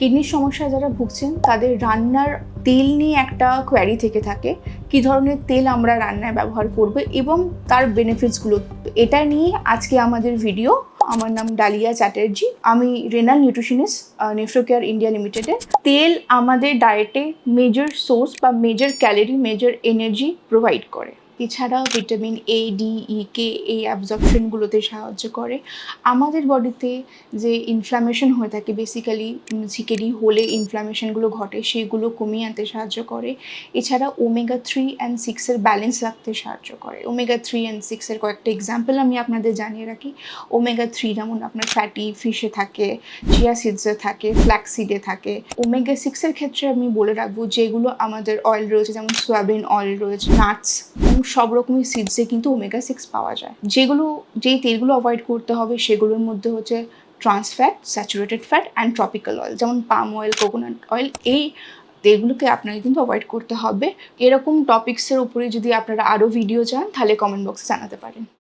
কিডনির সমস্যায় যারা ভুগছেন, তাদের রান্নার তেল নিয়ে একটা কোয়ারি থেকে থাকে, কী ধরনের তেল আমরা রান্নায় ব্যবহার করব এবং তার বেনিফিটসগুলো এটা নিয়ে আজকে আমাদের ভিডিও আমার নাম ডালিয়া চ্যাটার্জি, আমি রেনাল নিউট্রিশনিস্ট নেফ্রোকেয়ার ইন্ডিয়া লিমিটেডের তেল আমাদের ডায়েটে মেজর সোর্স বা major calorie major energy provide করে। এছাড়া ভিটামিন এ ডি ই কে এই অ্যাবজর্পশনগুলোতে সাহায্য করে। আমাদের বডিতে যে ইনফ্লামেশন হয়ে থাকে বেসিক্যালি ঝিকেডি হলে ইনফ্লামেশনগুলো ঘটে, সেগুলো কমিয়ে আনতে সাহায্য করে। এছাড়া ওমেগা থ্রি অ্যান্ড সিক্সের ব্যালেন্স রাখতে সাহায্য করে। ওমেগা থ্রি অ্যান্ড সিক্সের কয়েকটা এক্সাম্পল আমি আপনাদের জানিয়ে রাখি। ওমেগা থ্রি যেমন আপনার ফ্যাটি ফিশে থাকে চিয়া সিডসে থাকে ফ্ল্যাক্সিডে থাকে। ওমেগা সিক্সের ক্ষেত্রে আমি বলে রাখব, যেগুলো আমাদের অয়েল রয়েছে, যেমন সোয়াবিন অয়েল রয়েছে নাটস সব রকমের সিডসে কিন্তু ওমেগা সিক্স পাওয়া যায়। যেগুলো, যেই তেলগুলো অ্যাভয়েড করতে হবে সেগুলোর মধ্যে হচ্ছে trans fat saturated fat and tropical oil যেমন পাম অয়েল কোকোনাট অয়েল এই তেলগুলোকে আপনাকে কিন্তু অ্যাভয়েড করতে হবে। এরকম টপিক্সের উপরে যদি আপনারা আরও ভিডিও চান, তাহলে কমেন্ট বক্সে জানাতে পারেন।